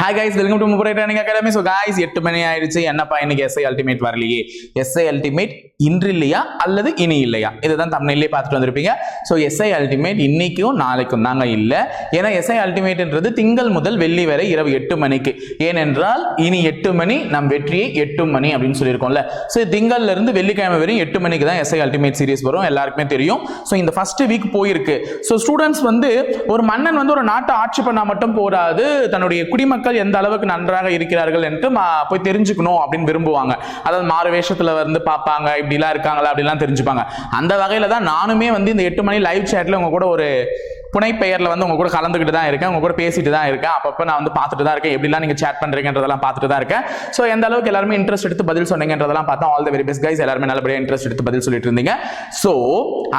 Hi guys welcome to Mupparai training academy so guys எட்டு மணி ஆயிடுச்சு. என்னப்பா இன்னைக்கு எஸ்ஐ அல்டிமேட் வரலையே? எஸ்ஐ அல்டிமேட் இன்று இல்லையா அல்லது இனி இல்லையா? இதுதான் தமிழ்லேயே பார்த்துட்டு வந்திருப்பீங்க. ஸோ எஸ்ஐ அல்டிமேட் இன்னைக்கும் நாளைக்கும் தாங்க இல்லை. ஏன்னா எஸ்ஐ அல்டிமேட்ன்றது திங்கள் முதல் வெள்ளி வரை இரவு எட்டு மணிக்கு. ஏனென்றால் இனி எட்டு மணி நம் வெற்றியை எட்டு மணி அப்படின்னு சொல்லியிருக்கோம்ல. ஸோ திங்கள்ல இருந்து வெள்ளிக்கிழமை வரையும் எட்டு மணிக்கு தான் எஸ்ஐ அல்டிமேட் சீரிஸ் வரும். எல்லாருக்குமே தெரியும். ஸோ இந்த ஃபர்ஸ்ட் வீக் போயிருக்கு. ஸோ ஸ்டூடெண்ட்ஸ் வந்து ஒரு மன்னன் வந்து ஒரு நாட்டை ஆட்சி பண்ணால் மட்டும் போராது. தன்னுடைய குடிமக்கள் எந்த அளவுக்கு நன்றாக இருக்கிறார்கள் என்று மா- போய் தெரிஞ்சுக்கணும் அப்படின்னு விரும்புவாங்க. அதாவது மாறு வேஷத்தில் வந்து பார்ப்பாங்க இப்படிலாம் இருக்காங்களா அப்படிலாம் தெரிஞ்சுப்பாங்க. அந்த வகையில் தான் நானுமே வந்து இந்த எட்டு மணி லைவ் சேட்டில் உங்க கூட ஒரு புனை வந்து உங்க கூட கலந்துக்கிட்டு தான் இருக்கேன் உங்க கூட பேசிட்டு தான் இருக்கேன். அப்பப்போ நான் வந்து பார்த்துட்டு தான் இருக்கேன். எப்படிலாம் நீங்கள் சேட் பண்ணுறீங்கன்றதெல்லாம் பார்த்துட்டு தான் இருக்கேன். ஸோ எந்த அளவுக்கு எல்லாருமே இன்ட்ரெஸ்ட் எடுத்து பதில் சொன்னீங்கன்றதெல்லாம் பார்த்தா all the very best guys எல்லாருமே நல்லபடியாக இன்ட்ரெஸ்ட் எடுத்து பதில் சொல்லிட்டு இருந்தீங்க. ஸோ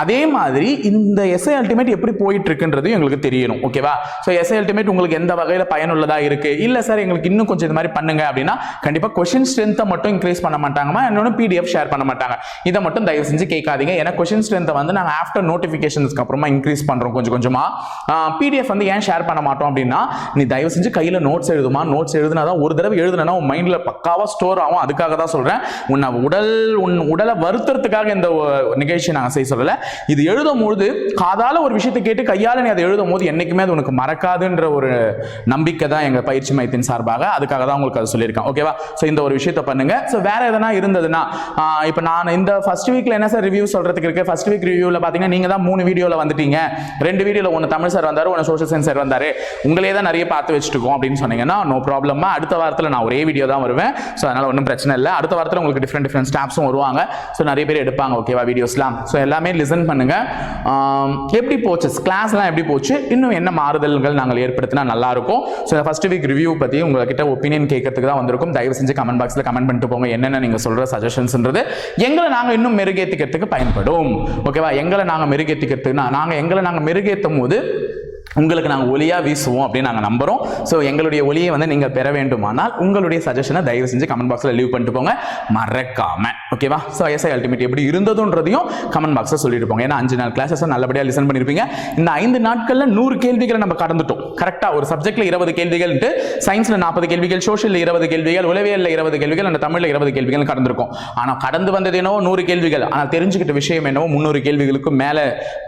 அதே மாதிரி இந்த எஸ்ஐ அல்டிமேட் எப்படி போயிட்டு இருக்குன்றது எங்களுக்கு தெரியணும் ஓகேவா ஸோ எஸ்ஐ அல்டிமேட் உங்களுக்கு எந்த வகையில் பயனுள்ளதாக இருக்கு? இல்லை சார் எங்களுக்கு இன்னும் கொஞ்சம் இது மாதிரி பண்ணுங்க அப்படின்னா கண்டிப்பாக கொஷின் ஸ்ட்ரென்த்தை மட்டும் இன்க்ரீஸ் பண்ண மாட்டாங்கம்மா. இன்னொன்று பிடிஎஃப் ஷேர் பண்ண மாட்டாங்க. இதை மட்டும் தயவு செஞ்சு கேட்காதீங்க. ஏன்னா கொஷின் ஸ்ட்ரென்த்தை வந்து நாங்கள் ஆஃப்டர் நோட்டிஃபிகேஷன்ஸ்க்கு அப்புறமா இன்க்ரீஸ் பண்ணுறோம் கொஞ்சம் கொஞ்சமாக கொஞ்சமா பிடிஎஃப் வந்து ஏன் ஷேர் பண்ண மாட்டோம் அப்படின்னா நீ தயவு செஞ்சு கையில் நோட்ஸ் எழுதுமா? நோட்ஸ் எழுதுனா தான் ஒரு தடவை எழுதுனா உன் மைண்ட்ல பக்காவா ஸ்டோர் ஆகும். அதுக்காக தான் சொல்றேன். உன்னை உடல் உன் உடலை வருத்துறதுக்காக இந்த நிகழ்ச்சியை நாங்கள் செய்ய சொல்லலை. இது எழுதும் பொழுது காதால ஒரு விஷயத்தை கேட்டு கையால நீ அதை எழுதும் போது என்னைக்குமே அது உனக்கு மறக்காதுன்ற ஒரு நம்பிக்கை தான் எங்க பயிற்சி மையத்தின் சார்பாக. அதுக்காக தான் உங்களுக்கு அது சொல்லியிருக்கேன். ஓகேவா ஸோ இந்த ஒரு விஷயத்தை பண்ணுங்க. ஸோ வேற எதனா இருந்ததுன்னா இப்போ நான் இந்த ஃபர்ஸ்ட் வீக்ல என்ன சார் ரிவ்யூ சொல்றதுக்கு இருக்கு? ஃபர்ஸ்ட் வீக் ரிவ்யூவில் பாத்தீங்கன்னா நீங்க தான் மூணு வீடியோவில் வந்துட்டீங்க. ரெண்டு வீடியோவில் ஒன்று தமிழ் சார் வந்தார் ஒன்று சோஷியல் சயின்ஸ் சார் வந்தார். உங்களே தான் நிறைய பார்த்து வச்சுட்டுக்கோம் அப்படின்னு சொன்னீங்கன்னா நோ ப்ராப்ளமா அடுத்த வாரத்தில் நான் ஒரே வீடியோ தான் வருவேன். ஸோ அதனால் ஒன்றும் பிரச்சனை இல்லை. அடுத்த வாரத்தில் உங்களுக்கு டிஃப்ரெண்ட் டிஃப்ரெண்ட் ஸ்டாப்ஸும் வருவாங்க. ஸோ நிறைய பேர் எடுப்பாங்க ஓகேவா வீடியோஸ்லாம் ஸோ எல்லாமே லிசன் பண்ணுங்க. எப்படி போச்சு? கிளாஸ்லாம் எப்படி போச்சு? இன்னும் என்ன மாறுதல்கள் நாங்கள் ஏற்படுத்தினா நல்லாயிருக்கும் ஸோ ஃபர்ஸ்ட் வீக் ரிவ்யூ பற்றி உங்ககிட்ட ஒப்பீனியன் கேட்கறதுக்கு தான் வந்திருக்கும். தயவு செஞ்சு கமெண்ட் பாக்ஸில் கமெண்ட் பண்ணிட்டு போங்க. என்னென்ன நீங்கள் சொல்கிற சஜஷன்ஸ்ன்றது எங்களை நாங்கள் இன்னும் மெருகேற்றிக்கிறதுக்கு பயன்படும். ஓகேவா எங்களை நாங்கள் மெருகேற்றிக்கிறதுனா நாங்கள் எங்களை நாங்கள் மெருகேற்றும் போது உங்களுக்கு நாங்கள் ஒளியாக வீசுவோம் அப்படின்னு நாங்கள் நம்புகிறோம் ஸோ எங்களுடைய ஒலியை வந்து நீங்கள் பெற வேண்டுமானால் உங்களுடைய சஜஷனை தயவு செஞ்சு கமெண்ட் பாக்ஸில் லீவ் பண்ணிட்டு போங்க. மறக்காம. ஓகேவா ஸோ எஸ்ஐ அல்டிமேட் எப்படி இருந்ததுன்றதையும் கமெண்ட் பாக்ஸில் சொல்லிட்டு போங்க. ஏன்னா அஞ்சு நாள் கிளாஸஸ் நல்லபடியாக லிசன் பண்ணியிருப்பீங்க இந்த ஐந்து நாட்களில் நூறு கேள்விகளை நம்ம கடந்துட்டோம். கரெக்டாக ஒரு சப்ஜெக்ட்ல இருபது கேள்விகள்ட்டு சயின்ஸில் நாற்பது கேள்விகள் சோஷியலில் இருபது கேள்விகள் உளவியலில் இருபது கேள்விகள் அந்த தமிழில் இருபது கேள்விகள் கடந்திருக்கும். ஆனால் கடந்து வந்தது என்னவோ நூறு கேள்விகள். ஆனால் தெரிஞ்சுக்கிட்ட விஷயம் என்னவோ முந்நூறு கேள்விகளுக்கும் மேலே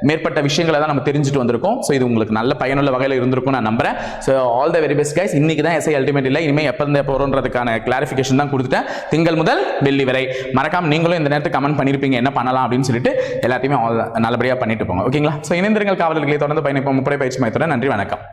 மேற்பட்ட விஷயங்களை தான் நம்ம தெரிஞ்சுட்டு வந்திருக்கோம். ஸோ இது உங்களுக்கு நல்ல பயனுள்ள வகையில் இருந்திருக்கும் நான் நம்புறேன். So all the very best guys இன்னைக்கு தான் எஸ்ஐ அல்டிமேட் இல்லை இனிமேல் எப்போ இருந்தே போகிறோன்றதுக்கான கிளாரிஃபிகேஷன் தான் கொடுத்துட்டேன். திங்கள் முதல் வெள்ளி வரை. மறக்காம நீங்களும் இந்த நேரத்துக்கு கமெண்ட் பண்ணியிருப்பீங்க என்ன பண்ணலாம் அப்படின்னு சொல்லிட்டு எல்லாத்தையுமே all நல்லபடியாக பண்ணிட்டு போங்க. ஓகேங்களா ஸோ இணைந்திருங்கள் காவலர்களை. தொடர்ந்து பயணிப்போம். முப்படை பயிற்சி மையத்துடன் நன்றி வணக்கம்.